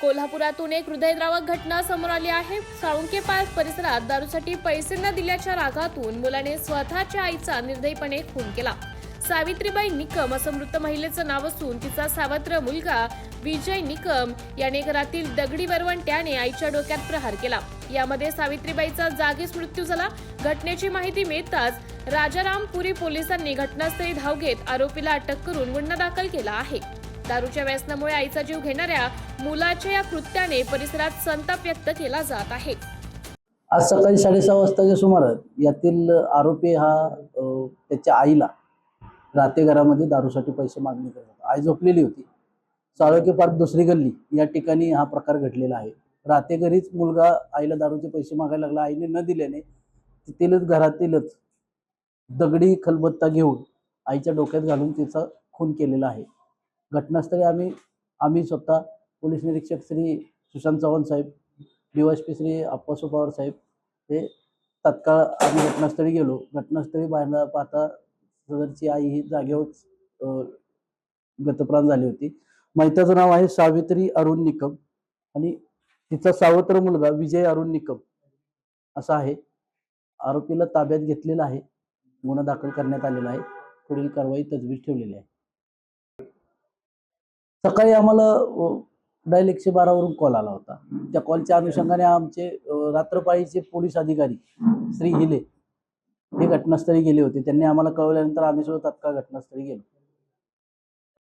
कोल्हापुरातून एक हृदयद्रावक घटना समोर आली आहे. साळुंके पार्क परिसरात दारूसाठी पैसे न दिल्याच्या रागातून मुलाने स्वतःच्या आईचा निर्दयीपणे खून केला. सावित्रीबाई निकम असं मृत महिलेचं नाव असून तिचा सावत्र मुलगा विजय निकम याने घरातील दगडी वरवंट्याने आईच्या डोक्यात प्रहार केला. यामध्ये सावित्रीबाईचा जागीच मृत्यू झाला. घटनेची माहिती मिळताच राजारामपुरी पोलिसांनी घटनास्थळी धाव घेत आरोपीला अटक करून गुन्हा दाखल केला आहे. दारूच्या व्यसनामुळे आईचा जीव घेणाऱ्या मुलाच्या या कृत्याने परिसरात संताप व्यक्त केला जात आहे. आज सकाळी साडेसहा वाजताच्या सुमारास यातील आरोपी हा त्याच्या आईला राहते घरामध्ये दारूसाठी पैसे मागणी करत होता. आई झोपलेली होती. साळोके पार्क दुसरी गल्ली या ठिकाणी हा प्रकार घडलेला आहे. राते घरीच मुलगा आईला दारूचे पैसे मागायला लागला. आईने न दिल्याने तिथेलच घरातीलच दगडी खलबत्ता घेऊन आईच्या डोक्यात घालून तिचा खून केलेला आहे. घटनास्थळी आम्ही आम्ही स्वतः पोलीस निरीक्षक श्री सुशांत चव्हाण साहेब डीवायसपी श्री अप्पासू पवार साहेब हे तत्काळ आम्ही घटनास्थळी गेलो. घटनास्थळी बाहेर पाहता सदरची आई ही जागेवर गतप्राण झाली होती. मैताचं नाव आहे सावित्री अरुण निकम आणि तिचा सावत्र मुलगा विजय अरुण निकम असा आहे. आरोपीला ताब्यात घेतलेला आहे. गुन्हा दाखल करण्यात आलेला आहे. पुढील कारवाई तजवीज ठेवलेली आहे. सकाळी आम्हाला डायल एकशे बारावरून कॉल आला होता. त्या कॉलच्या अनुषंगाने आमचे रात्रपाळीचे पोलीस अधिकारी श्री हिले हे घटनास्थळी गेले होते. त्यांनी आम्हाला कळवल्यानंतर आम्ही सुद्धा तत्काळ घटनास्थळी गेलो.